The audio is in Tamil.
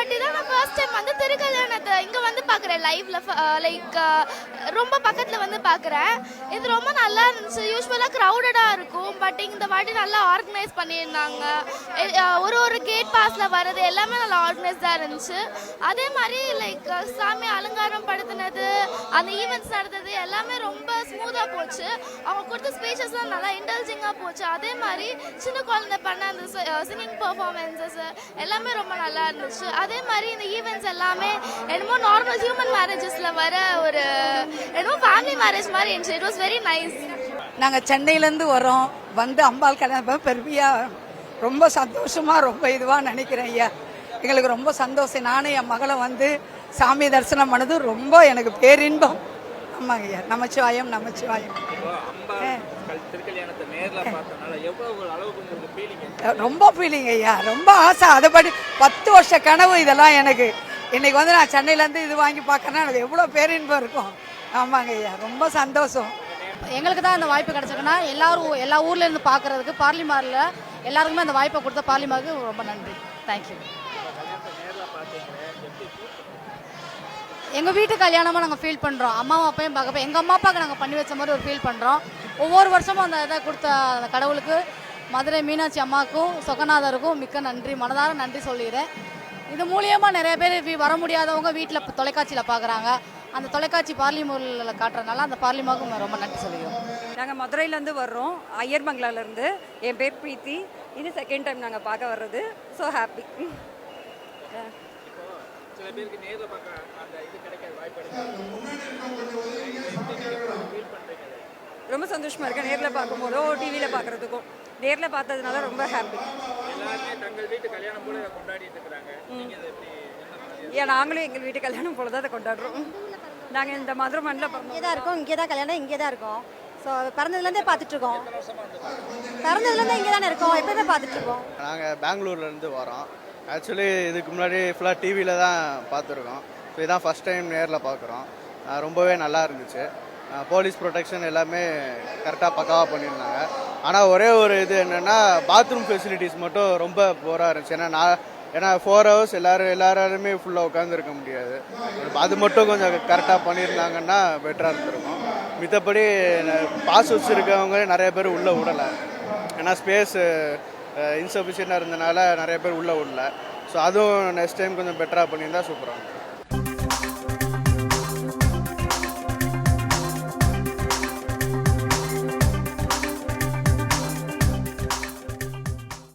பட் இதான் நான் ஃபர்ஸ்ட் டைம் வந்து திருக்கல்யாணத்தை இங்கே வந்து பார்க்குறேன் லைவ்ல லைக் ரொம்ப பக்கத்தில் வந்து பார்க்குறேன் இது ரொம்ப நல்லா இருந்துச்சு. யூஸ்வலாக க்ரௌடடாக இருக்கும். பட் இந்த வாட்டி நல்லா ஆர்கனைஸ் பண்ணியிருந்தாங்க. எ- ஒரு ஒரு கேட் பாஸில் வர்றது எல்லாமே நல்லா ஆர்கனைஸ்டாக இருந்துச்சு. அதே மாதிரி லைக் சாமி அலங்காரம் படுத்தினது அந்த ஈவெண்ட்ஸ் நடந்தது எல்லாமே ரொம்ப ஸ்மூத்தாக போச்சு. அவங்க கொடுத்த ஸ்பீச்சஸ்லாம் நல்லா இன்டெலிஜிங்காக போச்சு. அதே மாதிரி சின்ன குழந்தை பண்ண அந்த சிங்கிங் பர்ஃபார்மன்ஸஸ் எல்லாமே ரொம்ப நல்லா இருந்துச்சு. அது அதே மாதிரி இந்த ஈவெண்ட்ஸ் எல்லாமே என்னமோ நார்மல் ஹியூமன் மேரேஜஸில் வர ஒரு என்னமோ ஃபேமிலி மேரேஜ் மாதிரி இருந்துச்சு. இட் வாஸ் வெரி நைஸ் நாங்கள் சென்னையிலேருந்து வரோம். வந்து அம்பாள் கல்யாணம் பெருமையாக ரொம்ப சந்தோஷமா ரொம்ப இதுவாக நினைக்கிறேன் ஐயா. எங்களுக்கு ரொம்ப சந்தோஷம். நானும் என் மகளை வந்து சாமி தரிசனம் பண்ணது ரொம்ப எனக்கு பேரின்பம். ஆமாங்க ஐயா. நமச்சிவாயம் நமச்சிவாயம். ரொம்ப ஃபீலிங் ஐயா. ரொம்ப ஆசை. அதுபடி பத்து வருஷ கனவு இதெல்லாம் எனக்கு. இன்னைக்கு வந்து நான் சென்னையிலேருந்து இது வாங்கி பார்க்கறேன்னா எனக்கு எவ்வளோ பேரின்பம் இருக்கும். ஆமாங்க ஐயா. ரொம்ப சந்தோஷம். எங்களுக்கு தான் அந்த வாய்ப்பு கிடைச்சிருக்குன்னா எல்லாரும் எல்லா ஊர்ல இருந்து பார்க்கறதுக்கு பார்லிமாரில் எல்லாருக்குமே அந்த வாய்ப்பை கொடுத்த பார்லிமாருக்கு ரொம்ப நன்றி. தேங்க்யூ எங்கள் வீட்டு கல்யாணமாக நாங்கள் ஃபீல் பண்ணுறோம் அம்மாவும் அப்பையும் பார்க்க எங்கள் அம்மா அப்பாவுக்கு நாங்கள் பண்ணி வச்ச மாதிரி ஒரு ஃபீல் பண்ணுறோம் ஒவ்வொரு வருஷமும் அந்த இதை கொடுத்த அந்த கடவுளுக்கு மதுரை மீனாட்சி அம்மாவுக்கும் சொகநாதருக்கும் மிக்க நன்றி. மனதார நன்றி சொல்லிடுறேன். இது மூலியமாக நிறைய பேர் வர முடியாதவங்க வீட்டில் தொலைக்காட்சியில் பார்க்குறாங்க அந்த தொலைக்காட்சி பார்லிமூரில் காட்டுறதுனால அந்த பார்லிமாவுக்கும் ரொம்ப நன்றி சொல்லிடுவோம் நாங்கள் மதுரையிலேருந்து வர்றோம். ஐயர் பங்களாலேருந்து என் பேர் பிரீத்தி. இது செகண்ட் டைம் நாங்கள் பார்க்க வர்றது. ஸோ ஹாப்பி சில பேருக்கு நேர்ல பார்க்க அந்த இது கிடைக்காத வாய்ப்பு ரொம்ப சந்தோஷமாக இருக்கேன் நேரில் பார்க்கும்போதோ டிவியில் பார்க்குறதுக்கும். நேரில் பார்த்ததுனால ரொம்ப ஹாப்பி எல்லாருமே தங்கள் வீட்டு கல்யாணம் போல இதை கொண்டாடிட்டு இருக்கிறாங்க. நாங்களும் எங்கள் வீட்டு கல்யாணம் போல தான் அதை கொண்டாடுறோம். நாங்கள் இந்த மதுரை மண்ணில் இங்கே தான் இருக்கோம் இங்கே தான் கல்யாணம் இங்கே தான் இருக்கோம். ஸோ பிறந்ததுலேருந்தே பார்த்துட்டு இருக்கோம். பிறந்ததுலேருந்தே இங்கே தானே இருக்கோம் எப்பயுமே பார்த்துட்டு இருக்கோம். நாங்கள் பெங்களூர்லேருந்து வரோம். ஆக்சுவலி இதுக்கு முன்னாடி ஃபுல்லாக டிவியில் தான் பார்த்துருக்கோம். ஸோ இதான் ஃபஸ்ட் டைம் நேரில் பார்க்குறோம். ரொம்பவே நல்லா இருந்துச்சு. போலீஸ் ப்ரொடெக்ஷன் எல்லாமே கரெக்டாக பக்காவாக பண்ணியிருந்தாங்க. ஆனால் ஒரே ஒரு இது என்னென்னா பாத்ரூம் ஃபெசிலிட்டிஸ் மட்டும் ரொம்ப போராக இருந்துச்சு. ஏன்னா நான் ஏன்னா ஃபோர் ஹவர்ஸ் எல்லாரும் எல்லாராலுமே ஃபுல்லாக உட்காந்துருக்க முடியாது. அது மட்டும் கொஞ்சம் கரெக்டாக பண்ணியிருந்தாங்கன்னா பெட்டராக இருந்திருக்கும். மித்தபடி பாஸ் வச்சுருக்கவங்க நிறைய பேர் உள்ளே விடலை. ஏன்னா ஸ்பேஸ் இன்சஃபிஷியண்டாக இருந்தனால நிறைய பேர் உள்ளே விடல ஸோ அதுவும் நெக்ஸ்ட் டைம் கொஞ்சம் பெட்டராக பண்ணியிருந்தால் சூப்பராக இருக்கும்.